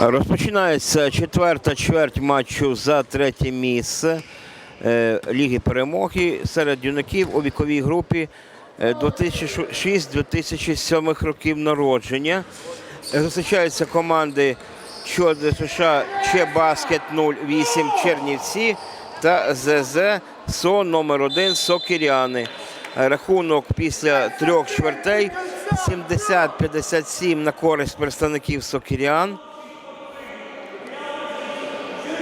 Розпочинається четверта чверть матчу за третє місце е, Ліги перемоги серед юнаків у віковій групі е, 2006-2007 років народження. Е, Зустрічаються команди Чорне США Че Баскет 08 Чернівці та ЗЗ СО номер 1 Сокиряни. Е, Рахунок після трьох чвертей 70-57 на користь представників Сокирян.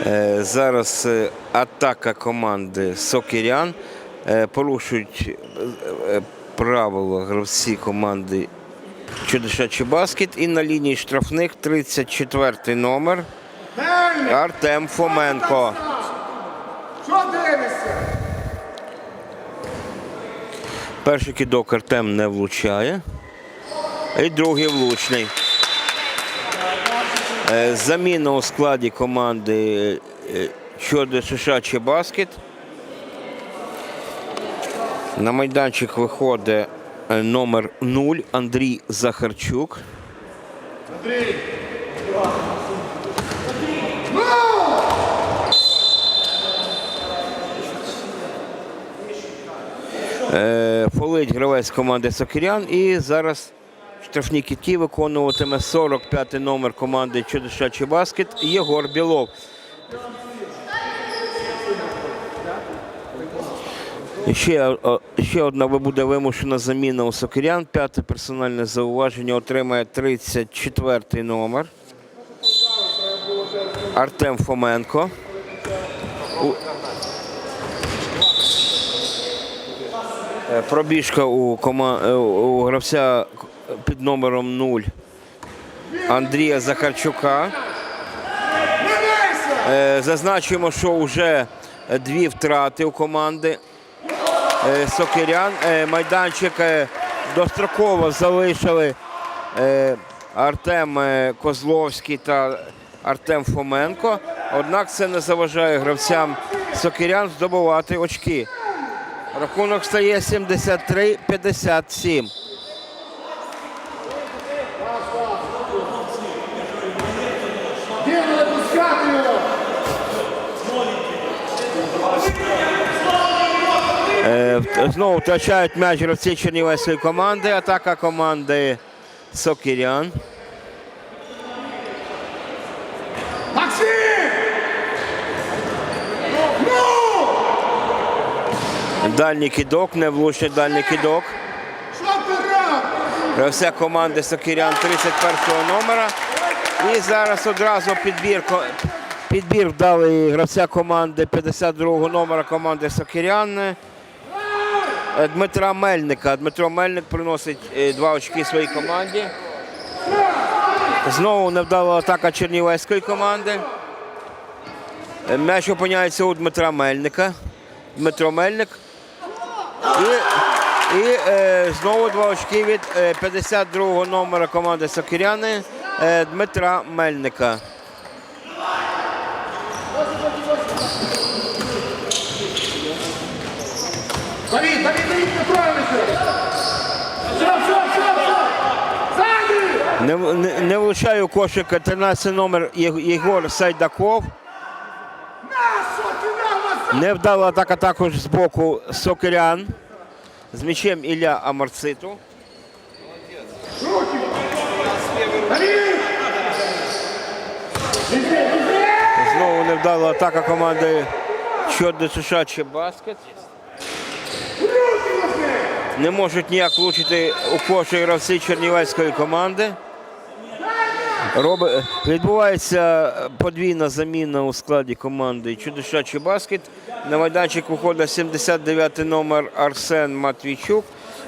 Е, Зараз е, атака команди Сокирян. Е, Порушують правила гравці команди Чудеша Чебаскет. І на лінії штрафних 34 номер Артем Фоменко. Перший кидок Артем не влучає. І другий влучний. Е, Заміна у складі команди е, Чорне США Чебаскет. На майданчик виходить е, номер 0 Андрій Захарчук. Фолить гравець команди Сокирян. І зараз штрафні кіті виконуватиме 45-й номер команди Чудеша Чебаскет Єгор Білов. Ще, ще одна буде вимушена заміна у Сокирян. П'яте персональне зауваження отримає 34-й номер. Артем Фоменко. Е, Пробіжка у, кома... е, у гравця під номером 0 Андрія Захарчука. Е, Зазначимо, що вже дві втрати у команди е, Сокирян. Е, Майданчик достроково залишили Артем Козловський та Артем Фоменко. Однак це не заважає гравцям Сокирян здобувати очки. Рахунок стає 73-57. Діно, пускати його. Е, Знову втрачають м'яч гравці Чернівецької команди. Атака команди Сокирян. Максим! Ну! Дальній кидок, невлучний дальній кидок. Що? Гравця команди Сокирян 31 го номера. І зараз одразу підбір, підбір вдалий гравця команди 52 номера команди Сокирян. е, Дмитра Мельника. Дмитро Мельник приносить е, два очки своїй команді. Знову невдала атака Чернівецької команди. Е, М'яч опиняється у Дмитра Мельника. Дмитро Мельник. І, і знову два очки від е, 52-го номера команди Сокиряни Дмитра Мельника. Давид, Давид, Давид! Не, не, не влучає у кошик 13 номер Єгор Сайдаков. Невдала атака також з боку Сокирян. З м'ячем Ілля Амарциту. Знову невдала атака команди Чорне США Баскет. Не можуть ніяк влучити у кошик гравці Чернівецької команди. Роби... Відбувається подвійна заміна у складі команди Чудеша Баскет. На майданчик виходить 79 номер Арсен Матвійчук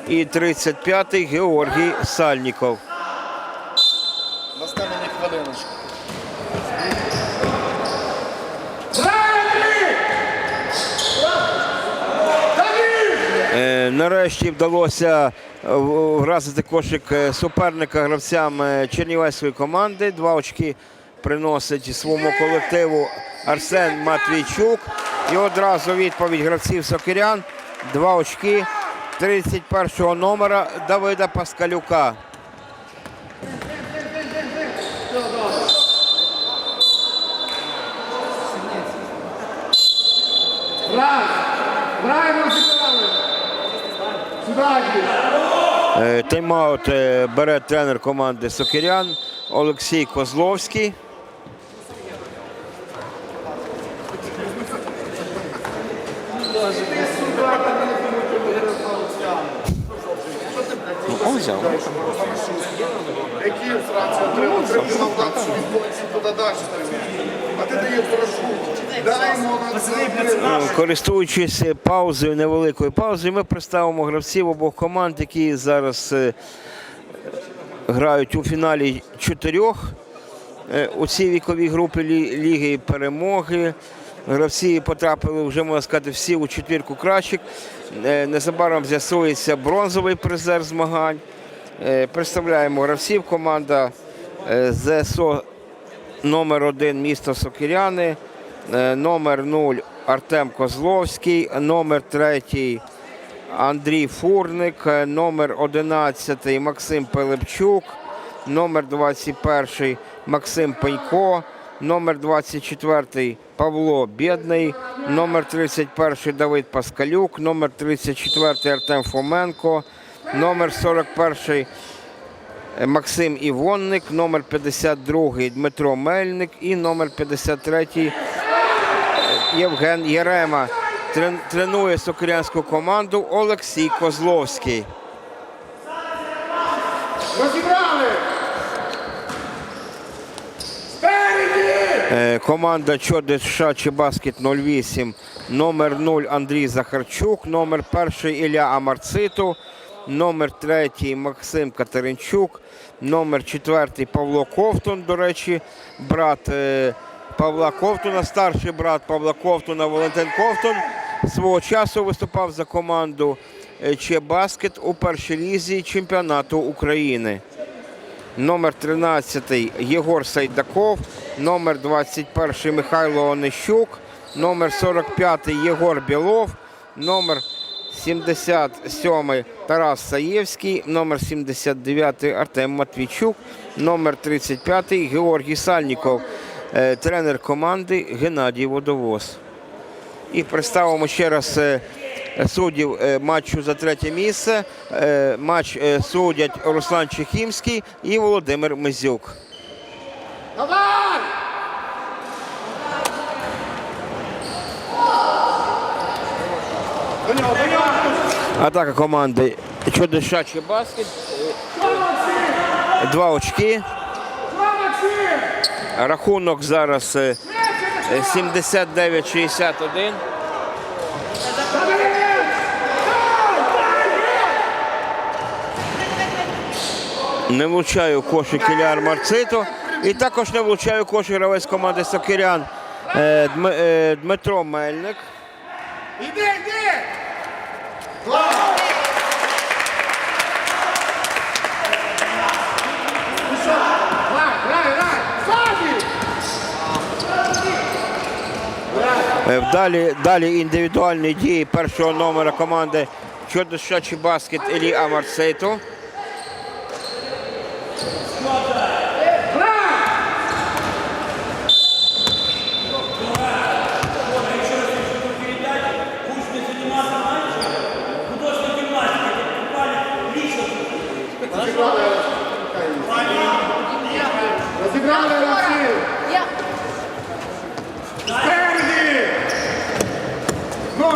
і 35-й Георгій Сальніков. Настане мені хвилиночку. Ззаді! Давид! Е, Нарешті вдалося е, вразити кошик е, суперника гравцям е, Чернівецької команди. Два очки приносить своєму колективу Арсен Матвійчук. І одразу відповідь гравців Сокирян. Два очки 31-го номера Давида Паскалюка. Е, тайм-аут е, бере тренер команди Сокирян Олексій Козловський. Користуючись паузою, невеликою паузою, ми представимо гравців обох команд, які зараз е, грають у фіналі чотирьох е, у цій віковій групі Ліги перемоги. Гравці потрапили вже, можна сказати, всі у четвірку кращих. Е, Незабаром з'ясується бронзовий призер змагань. Представляємо гравців. Команда ЗСО номер 1 місто Сокиряни, номер 0 Артем Козловський, номер 3 Андрій Фурник, номер 11 Максим Пилипчук, номер 21 Максим Пенько, номер 24 Павло Бєдний, номер 31 Давид Паскалюк, номер 34 Артем Фоменко, номер 41 Максим Івонник, номер 52 Дмитро Мельник і номер 53 Євген Єрема. Тренує сокирянську команду Олексій Козловський. Розібрали! Е, Команда Чоди США Чебаскет 08, номер 0 Андрій Захарчук, номер 1 Ілля Амарциту, номер 3 Максим Катеринчук, номер 4 Павло Ковтун, до речі, брат е, Павла Ковтуна, старший брат Павла Ковтуна Валентин Ковтун. Свого часу виступав за команду е, Чебаскет у першій лізі чемпіонату України. Номер 13 Єгор Сайдаков, номер 21 Михайло Онищук, номер 45 Єгор Білов, номер 77 Тарас Саєвський, номер 79 Артем Матвійчук, номер 35 Георгій Сальніков, тренер команди Геннадій Водовоз. І представимо ще раз е, суддів е, матчу за третє місце. Е, Матч е, судять Руслан Чехімський і Володимир Мизюк. Давай! Нього! Атака команди Чудишачий баскет. Е, Два очки. Два, Максим! Рахунок зараз е, е, 79-61. Не влучає у кошик Ілляр Марцито. І також не влучає у кошик гравець команди Сокирян е, е, Дмитро Мельник. Іди, іди! Далі, далі індивідуальні дії першого номера команди Чордошачий баскет Ілі Амарсейто. Розібрали Максим! Я Спереді! Ну!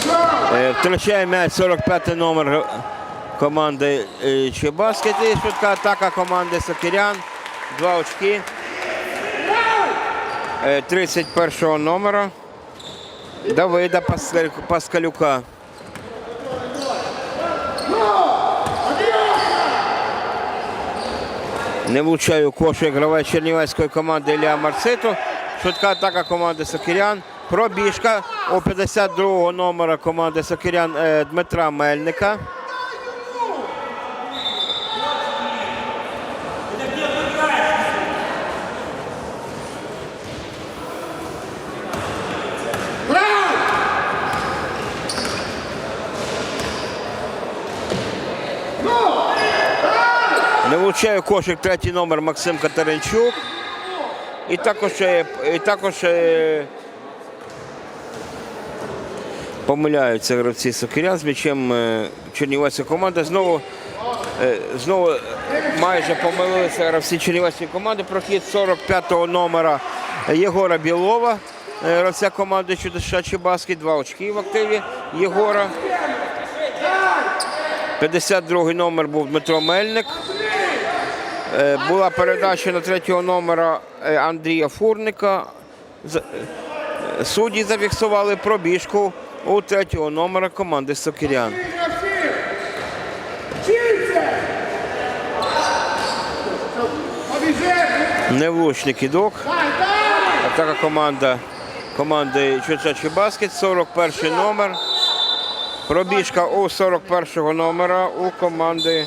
Що? Е, Втрачає м'яч 45 номер команди е, Чебаскет. І швидка атака команди Сокирян. Два очки. Е, 31 номера Давида Паскалюка. Не влучає у кошик гравець чернівецької команди Ілля Марциту. Швидка атака команди Сокирян. Пробіжка у 52-го номера команди Сокирян е, Дмитра Мельника. Не влучає кошик третій номер Максим Катеринчук. І також, е, і також е, Помиляються гравці Сокирян з м'ячем е, Чернівецька команда. Знову, е, знову майже помилилися гравці Чернівецької команди. Прохід 45-го номера Єгора Білова. е, Гравця команди Чудошачий баскет. Два очки в активі Єгора. 52-й номер був Дмитро Мельник. Була передача на третього номера Андрія Фурника. Судді зафіксували пробіжку у третього номера команди Сокирян. Невлучний кидок. Атака команда команди Чучачий баскет, 41 номер. Пробіжка у 41-го номера у команди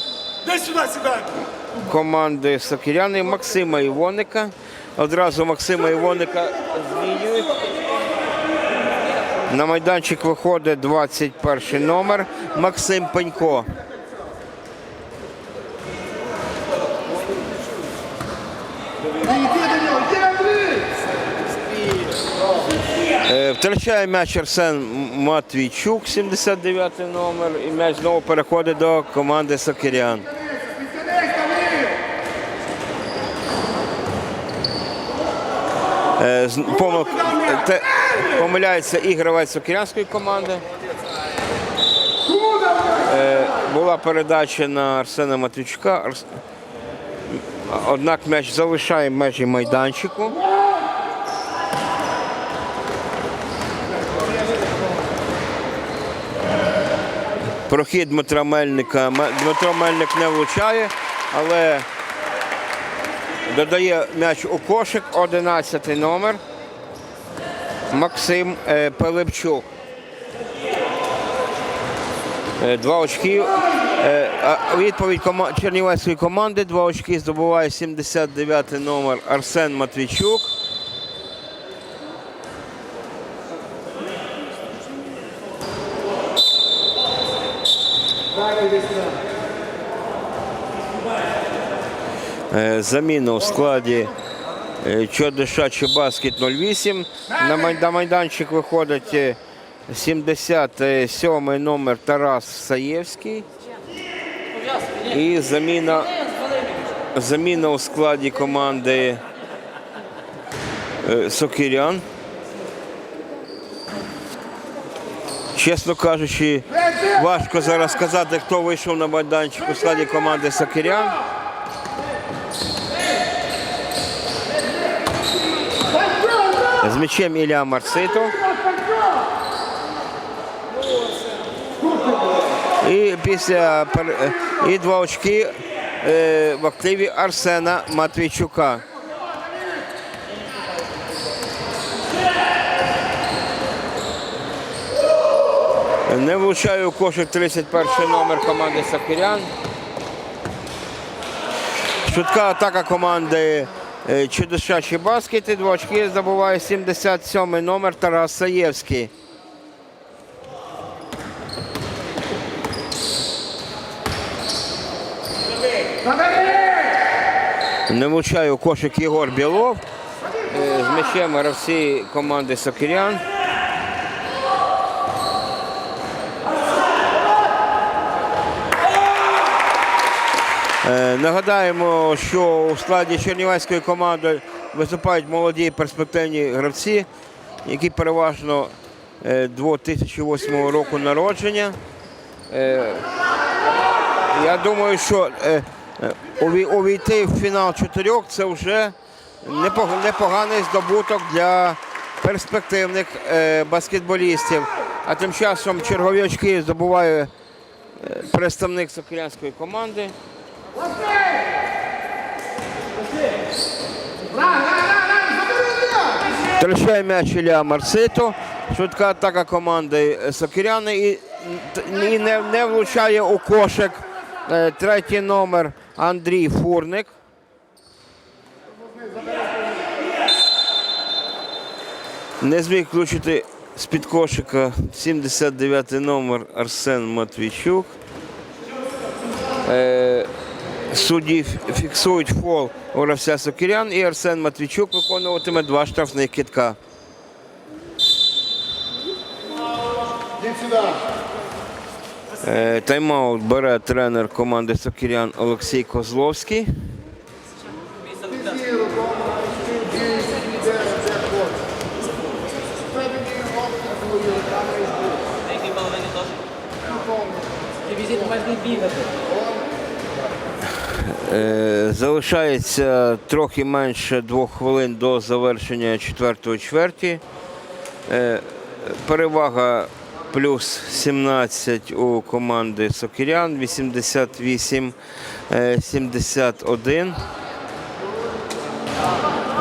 команди Сокиряни Максима Івоника. Одразу Максима Івоника змінюють. На майданчик виходить 21 номер Максим Пенько. Е, Втрачає м'яч Арсен Матвійчук, 79 номер, і м'яч знову переходить до команди Сокирян. Е, Помиляється і гравець Сокирянської команди. Е, Була передача на Арсена Матвійчука. Однак м'яч залишає межі майданчику. Прохід Дмитра Мельника. Дмитро Мельник не влучає, але додає м'яч у кошик 11 номер. Максим е, Пилипчук. Е, Два очки. Е, Відповідь Чернівецької команди. Два очки здобуває 79 номер Арсен Матвійчук. Е, Заміна у складі Чодиша Чебаскет 08. На майданчик виходить е, 77 номер Тарас Саєвський. І заміна, заміна у складі команди е, Сокирян. Чесно кажучи, важко зараз сказати, хто вийшов на майданчик у складі команди Сокирян. З м'ячем Ілля Марсито. І після і два очки е, в активі Арсена Матвійчука. Не влучає у кошик 31 номер команди Сокирян. Швидка атака команди Чудошачі баскети. Два очки здобуває 77 номер Тарас Саєвський. Не влучає кошик Єгор Білов. Е, З м'ячем гравці команди Сокирян. Нагадаємо, що у складі Чернівецької команди виступають молоді перспективні гравці, які переважно е, 2008 року народження. Е, Я думаю, що е, е, увій- увійти в фінал чотирьох це вже непоганий здобуток для перспективних е, баскетболістів. А тим часом чергові очки здобуває е, представник сокирянської команди. Втрачає м'яч Ілля Марсито. Швидка атака команди Сокиряни і, і не, не влучає у кошик е, третій номер Андрій Фурник. Не зміг влучити з-під кошика 79 номер Арсен Матвійчук. Судді фіксують фол у гравця Сокирян і Арсен Матвійчук виконуватиме два штрафних китка. Е, Тайм-аут бере тренер команди Сокирян Олексій Козловський. Ти зіру, дома, ти дійсно, іде, де хочеш. Це тобі опція твою, там і йди. На якій половині теж? Дивізіт має бігати. Е, Залишається трохи менше двох хвилин до завершення четвертої чверті. Е, Перевага плюс 17 у команди Сокирян, 88-71.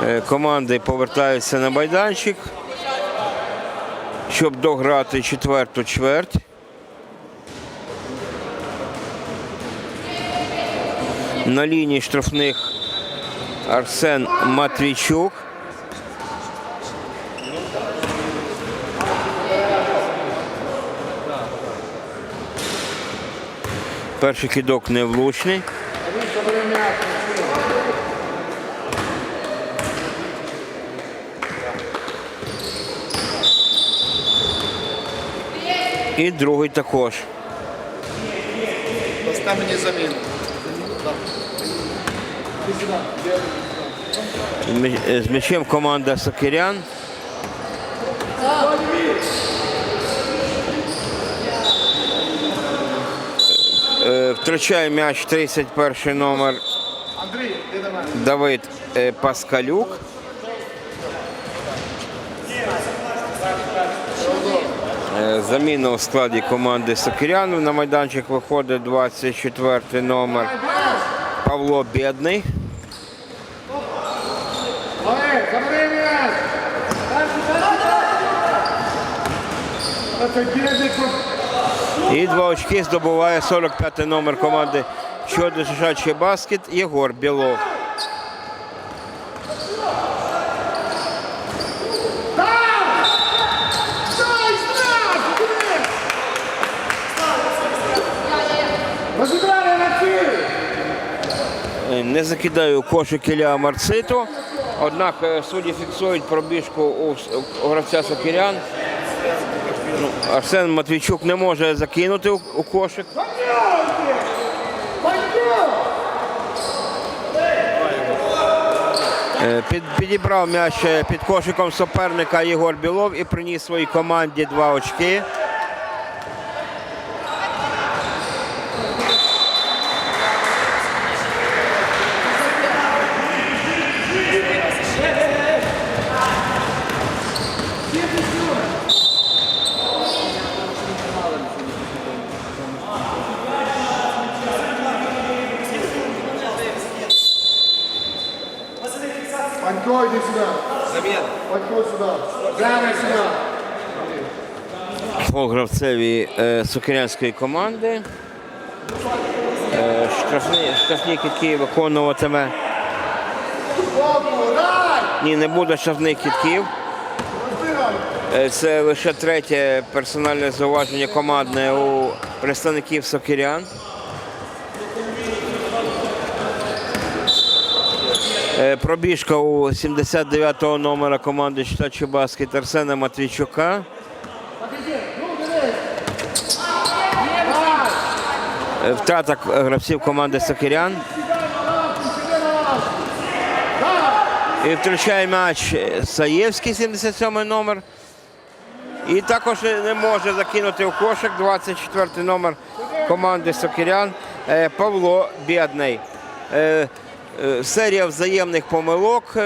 Е, Команди повертаються на майданчик, щоб дограти четверту чверть. На лінії штрафних Арсен Матвійчук. Перший кидок невлучний. І другий також. Постав мені заміну. З м'ячем команда Сокирян. Е, Втрачає м'яч 31 номер. Давид е, Паскалюк. Е, Заміна у складі команди Сокирян. На майданчик виходить 24 номер Павло Бєдний. Олег, забери м'яч. Це дідик. І два очки здобуває 45-й номер команди Чорний Шишачий баскет Єгор Білов. Е, Не закидає у кошик Ілля Марциту. Однак е, судді фіксують пробіжку у гравця Сокирян. Ну, Арсен Матвійчук не може закинути у, кошик. Е, Під, підібрав м'яч е, під кошиком суперника Єгор Білов і приніс своїй команді два очки. Гравцеві е, сокирянської команди. Е, штрафні, штрафні кітки виконуватиме. Ні, не буде штрафних кітків. Е, Це лише третє персональне зауваження командне у представників сокирян. Пробіжка у 79-го номера команди Читачі Баскет Арсена Матвійчука. Втрата гравців команди Сокирян. І втрачає м'яч Саєвський, 77 номер. І також не може закинути у кошик 24 номер команди Сокирян е, Павло Бєдний. Е, е, Серія взаємних помилок.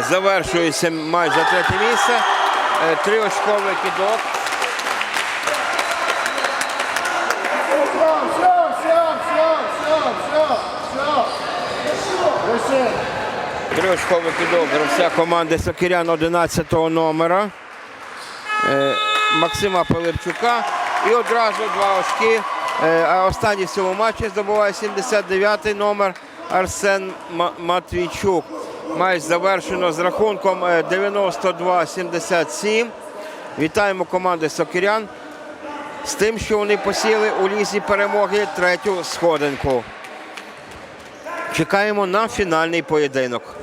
Завершується матч за третє місце. Е, Триочковий. Лише. Триочковий кидок гравця команди Сокирян 11 номера е, Максима Пилипчука. І одразу два очки. Е, А останній в цьому матчі здобуває 79 номер Арсен Матвійчук. Матч завершено з рахунком е, 92-77. Вітаємо команди Сокирян з тим, що вони посіли у лізі перемоги третю сходинку. Чекаємо на фінальний поєдинок.